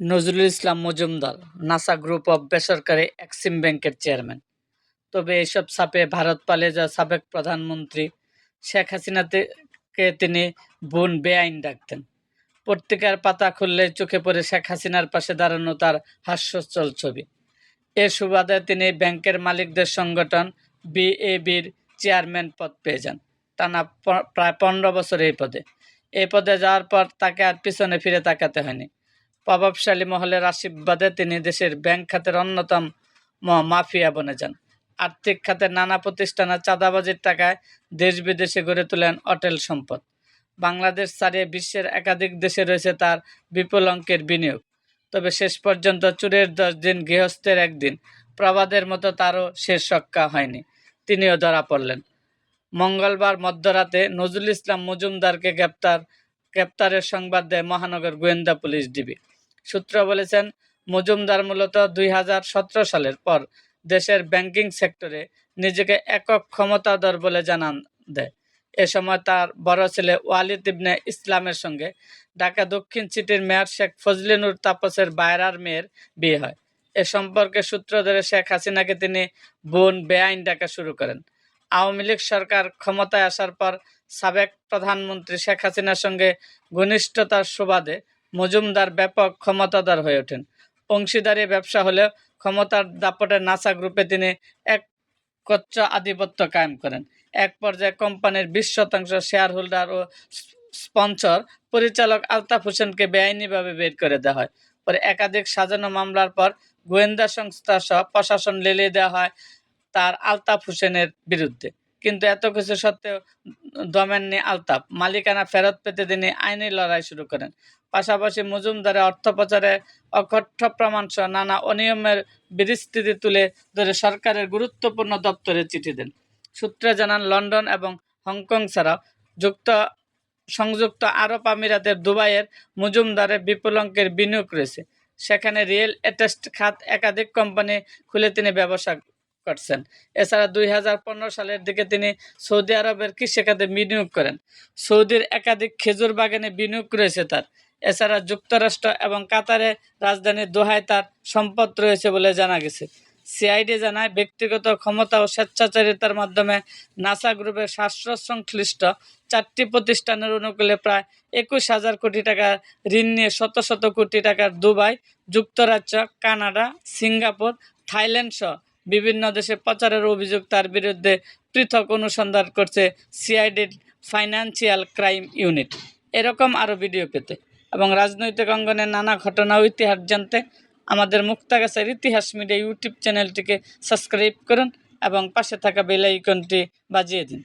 Nazrul Islam Majumdar, Nassa group of বেসরকারি Exim ব্যাংকের chairman. তবে এসব চাপে ভারত পালিয়ে যাওয়া সাবেক প্রধানমন্ত্রী শেখ হাসিনাকে তিনি বোন বেআইন ডাকতেন। পত্রিকার পাতা খুললে চোখে পড়ে শেখ হাসিনার পাশে দাঁড়ানো তার হাস্যজ্জ্বল ছবি। এ সুবাদে তিনি ব্যাংকের মালিকদের সংগঠন বিএবির চেয়ারম্যান পদ পেয়ে যান। টানা প্রায় পনেরো বছর এই পদে। এই পদে যাওয়ার পর তাকে আর পিছনে ফিরে তাকাতে হয়নি। প্রভাবশালী মহলের আশীর্বাদে তিনি দেশের ব্যাংক খাতের অন্যতম মাফিয়া বনে যান। আর্থিক খাতের নানা প্রতিষ্ঠানে চাঁদাবাজির টাকায় দেশ বিদেশে গড়ে তোলেন অটেল সম্পদ। বাংলাদেশ ছাড়িয়ে বিশ্বের একাধিক দেশে রয়েছে তার বিপুল অঙ্কের বিনিয়োগ। তবে শেষ পর্যন্ত চুরের দশ দিন গৃহস্থের একদিন। প্রবাদের মতো তারও শেষ রক্ষা হয়নি। তিনিও ধরা পড়লেন। মঙ্গলবার মধ্যরাতে নজরুল ইসলাম মজুমদারকে গ্রেপ্তার গ্রেপ্তারের সংবাদ দেয় মহানগর গোয়েন্দা পুলিশ ডিবি। সূত্র বলেছেন, মজুমদার মূলত দুই হাজার সতেরো সালের পর দেশের ব্যাংকিং সেক্টরে নিজেকে একক ক্ষমতাধর বলে জানান দেয় এ সময় তার বড় ছেলে ওয়ালিদ ইবনে ইসলামের সঙ্গে ঢাকা দক্ষিণ সিটির মেয়র শেখ ফজলিনুর তাপসের বায়রার মেয়ের বিয়ে হয়। এ সম্পর্কে সূত্র ধরে শেখ হাসিনাকে তিনি বোন বেআইন ডাকা শুরু করেন। আওয়ামী লীগ সরকার ক্ষমতায় আসার পর সাবেক প্রধানমন্ত্রী শেখ হাসিনার সঙ্গে ঘনিষ্ঠতার সুবাদে মজুমদার ব্যাপক ক্ষমতাদার হয়ে ওঠেন। অংশীদারি ব্যবসা হলেও ক্ষমতার দাপটে নাসা গ্রুপে তিনি এক কচ্চ আধিপত্য কায়েম করেন। এক পর্যায়ে কোম্পানির বিশ শতাংশ শেয়ার হোল্ডার ও স্পন্সর পরিচালক আলতাফ হোসেনকে বেআইনিভাবে বের করে দেওয়া হয়। পরে একাধিক সাজানো মামলার পর গোয়েন্দা সংস্থা সহ প্রশাসন লেলিয়ে দেওয়া হয় তার আলতাফ হোসেনের বিরুদ্ধে। কিন্তু এত কিছু সত্ত্বেও দমেননি আলতাফ মালিকানা ফেরত পেতে তিনি আইনি লড়াই শুরু করেন। পাশাপাশি মজুমদারের অর্থ পাচারে অকথ্য প্রমাণ সহ নানা অনিয়মের বিস্তৃতি তুলে ধরে সরকারের গুরুত্বপূর্ণ দপ্তরে চিঠি দেন। সূত্রে জানান, লন্ডন এবং হংকং ছাড়াও যুক্ত, সংযুক্ত আরব আমিরাতের দুবাইয়ের মজুমদারে বিপুল অঙ্কের বিনিয়োগ রয়েছে। সেখানে রিয়েল এস্টেট খাত একাধিক কোম্পানি খুলে তিনি ব্যবসা করছেন। এছাড়া দুই হাজার পনেরো সালের দিকে তিনি সৌদি আরবের কৃষি খাতে বিনিয়োগ করেন। সৌদির একাধিক খেজুর বাগানে বিনিয়োগ রয়েছে তার। এছাড়া যুক্তরাষ্ট্র এবং কাতারে রাজধানী দোহায় তার সম্পদ রয়েছে বলে জানা গেছে। সিআইডি জানায়, ব্যক্তিগত ক্ষমতা ও স্বেচ্ছাচারিতার মাধ্যমে নাসা গ্রুপের শ্বাস সংশ্লিষ্ট চারটি প্রতিষ্ঠানের অনুকূলে প্রায় একুশ হাজার কোটি টাকা ঋণ নিয়ে শত শত কোটি টাকার দুবাই, যুক্তরাজ্য, কানাডা, সিঙ্গাপুর, থাইল্যান্ড সহ বিভিন্ন দেশে প্রচারের অভিযোগ তার বিরুদ্ধে পৃথক অনুসন্ধান করছে সিআইডির ফাইন্যান্সিয়াল ক্রাইম ইউনিট। এরকম আরও ভিডিও পেতে এবং রাজনৈতিক অঙ্গনের নানা ঘটনা ও ইতিহাস জানতে আমাদের মুক্তাগাছার ইতিহাস মিডিয়া ইউটিউব চ্যানেলটিকে সাবস্ক্রাইব করুন এবং পাশে থাকা বেলাইকনটি বাজিয়ে দিন।